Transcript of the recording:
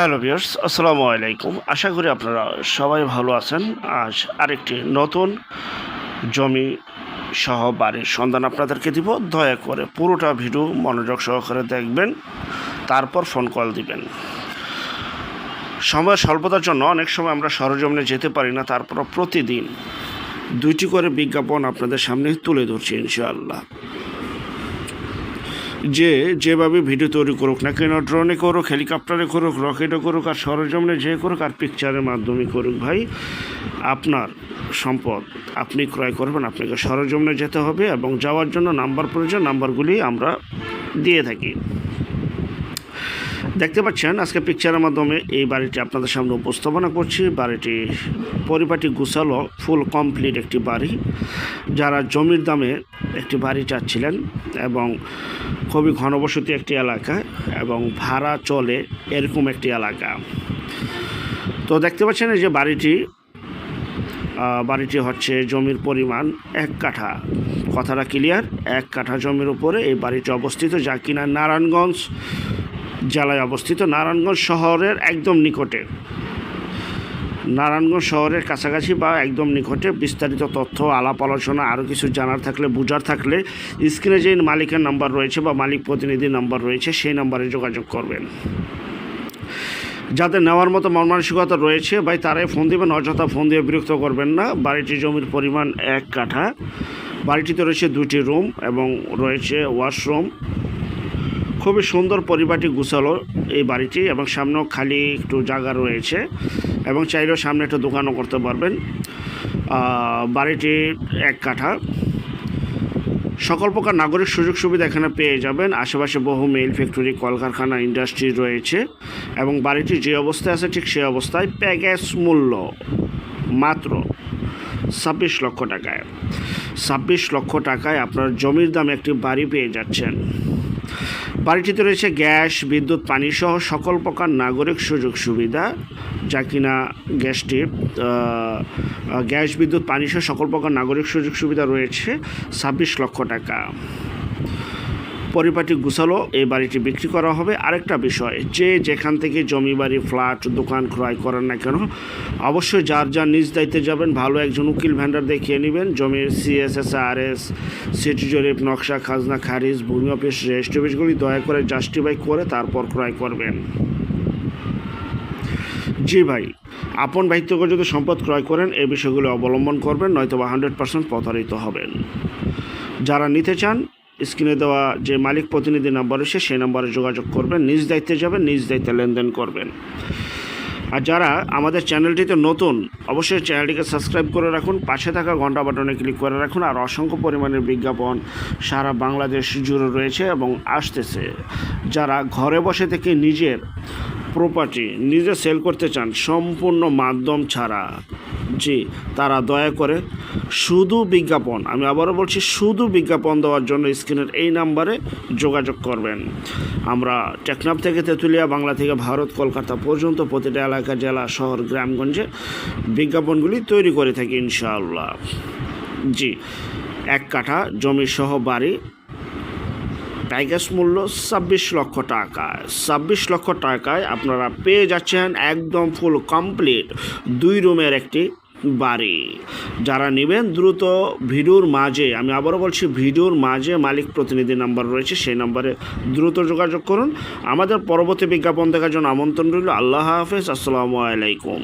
Hello viewers, আসসালামু আলাইকুম। আশা করি আপনারা সবাই ভালো আছেন। আজ আরেকটি নতুন জমি সহ বাড়ির সন্ধান আপনাদেরকে দিব। দয়া করে পুরোটা ভিডিও মনোযোগ সহকারে দেখবেন, তারপর ফোন কল দিবেন। সময় স্বল্পতার জন্য অনেক সময় আমরা সরজমিনে যেতে পারি না তারপর প্রতিদিন দুইটি করে বিজ্ঞাপন আপনাদের সামনে তুলে ধরছি ইনশাআল্লাহ। যে যেভাবে ভিডিও তৈরি করুক না কেন, ড্রোনে করুক, হেলিকপ্টারে করুক, রকেটে করুক আর সরঞ্জামে যে করুক আর পিকচারের মাধ্যমে করুক, ভাই, আপনার সম্পদ আপনি ক্রয় করবেন, আপনাকে সরজমনে যেতে হবে এবং যাওয়ার জন্য নাম্বার প্রয়োজন নাম্বারগুলি আমরা দিয়ে থাকি। দেখতে পাচ্ছেন, আজকে পিকচারের মাধ্যমে এই বাড়িটি আপনাদের সামনে উপস্থাপনা করছি। বাড়িটি পরিপাটি গুছালো ফুল কমপ্লিট একটি বাড়ি। যারা জমির দামে একটি বাড়ি চাচ্ছিলেন এবং খুবই ঘনবসতি একটি এলাকা এবং ভাড়া চলে এরকম একটি এলাকা। তো দেখতে পাচ্ছেন এই যে বাড়িটি বাড়িটি হচ্ছে জমির পরিমাণ এক কাঠা। কথাটা ক্লিয়ার এক কাঠা জমির উপরে এই বাড়িটি অবস্থিত, যা কিনা নারায়ণগঞ্জ। জেলায় অবস্থিত নারায়ণগঞ্জ শহরের একদম নিকটে। নারায়ণগঞ্জ শহরের কাছাকাছি বা একদম নিকটে বিস্তারিত তথ্য, আলাপ আলোচনা, আরও কিছু জানার থাকলে, বুঝার থাকলে স্ক্রিনে যে মালিকের নাম্বার রয়েছে বা মালিক প্রতিনিধির নাম্বার রয়েছে, সেই নাম্বারে যোগাযোগ করবেন। যাদের নেওয়ার মতো মন মানসিকতা রয়েছে, ভাই, তারাই ফোন দেবেন, অযথা ফোন দিয়ে বিরক্ত করবেন না। বাড়িটি জমির পরিমাণ এক কাঠা। বাড়িটিতে রয়েছে দুটি রুম এবং রয়েছে ওয়াশরুম। খুবই সুন্দর পরিপাটি গুছালো এই বাড়িটি এবং সামনেও খালি একটু জায়গা রয়েছে এবং চাইলেও সামনে একটা দোকানও করতে পারবেন। বাড়িটি এক কাঠা। সকল প্রকার নাগরিক সুযোগ সুবিধা এখানে পেয়ে যাবেন। আশেপাশে বহু মেইল ফ্যাক্টরি, কলকারখানা, ইন্ডাস্ট্রি রয়েছে এবং বাড়িটি যে অবস্থায় আছে ঠিক সেই অবস্থায় প্যাকেজ মূল্য মাত্র ছাব্বিশ লক্ষ টাকায়। ছাব্বিশ লক্ষ টাকায় আপনার জমির দামে একটি বাড়ি পেয়ে যাচ্ছেন। বাড়িটিতে রয়েছে গ্যাস, বিদ্যুৎ পানি সহ সকল প্রকার নাগরিক সুযোগ সুবিধা। যা কিনা গ্যাসটি গ্যাস, বিদ্যুৎ পানি সহ সকল প্রকার নাগরিক সুযোগ সুবিধা রয়েছে। ছাব্বিশ লক্ষ টাকা। পরিপাটি গুছালো, এই বাড়িটি বিক্রি করা হবে। আরেকটা বিষয়, যে যেখান থেকে জমি বাড়ি, ফ্ল্যাট, দোকান ক্রয় করেন না কেন, অবশ্যই যার যার নিজ দায়িত্বে যাবেন, ভালো একজন উকিল ভ্যান্ডার দেখিয়ে নেবেন। জমির সিএসএস আর এস সিটি জরিপ, নকশা, খাজনা, খারিজ, ভূমি অফিস, রেজিস্ট্রি অফিসগুলি দয়া করে জাস্টিফাই করে তারপর ক্রয় করবেন। জি ভাই, আপন ভাইত্যকে যদি সম্পদ ক্রয় করেন, এই বিষয়গুলো অবলম্বন করবেন নয়তো বা হান্ড্রেড পার্সেন্ট প্রতারিত হবেন। যারা নিতে চান স্ক্রিনে দেওয়া যে মালিক প্রতিনিধি নাম্বার রয়েছে, সেই নাম্বারে যোগাযোগ করবেন, নিজ দায়িত্বে যাবেন, নিজ দায়িত্বে লেনদেন করবেন। আর যারা আমাদের চ্যানেলটিতে নতুন, অবশ্যই চ্যানেলটিকে সাবস্ক্রাইব করে রাখুন, পাশে থাকা ঘণ্টা বাটনে ক্লিক করে রাখুন, আর অসংখ্য পরিমাণের বিজ্ঞাপন সারা বাংলাদেশ জুড়ে রয়েছে এবং আসতেছে। যারা ঘরে বসে থেকে নিজের প্রপার্টি নিজে সেল করতে চান, সম্পূর্ণ মাধ্যম ছাড়া জি, তারা দয়া করে শুধু বিজ্ঞাপন, আমি আবারও বলছি শুধু বিজ্ঞাপন দেওয়ার জন্য স্ক্রিনের এই নাম্বারে যোগাযোগ করবেন। আমরা টেকনাফ থেকে তেঁতুলিয়া, বাংলা থেকে ভারত, কলকাতা পর্যন্ত প্রতিটা এলাকা, জেলা, শহর, গ্রামগঞ্জে বিজ্ঞাপনগুলি তৈরি করে থাকি ইনশাআল্লাহ। জি, এক কাঠা জমি সহ বাড়ি প্যাকেজ মূল্য ছাব্বিশ লক্ষ টাকা। ছাব্বিশ লক্ষ টাকায় আপনারা পেয়ে যাচ্ছেন একদম ফুল কমপ্লিট দুই রুমের একটি বাড়ি। যারা নেবেন দ্রুত ভিডিওর মাঝে, আমি আবারও বলছি ভিডিওর মাঝে মালিক প্রতিনিধি নাম্বার রয়েছে, সেই নাম্বারে দ্রুত যোগাযোগ করুন। আমাদের পরবর্তী বিজ্ঞাপন দেখার জন্য আমন্ত্রণ রইল। আল্লাহ হাফেজ, আসসালামু আলাইকুম।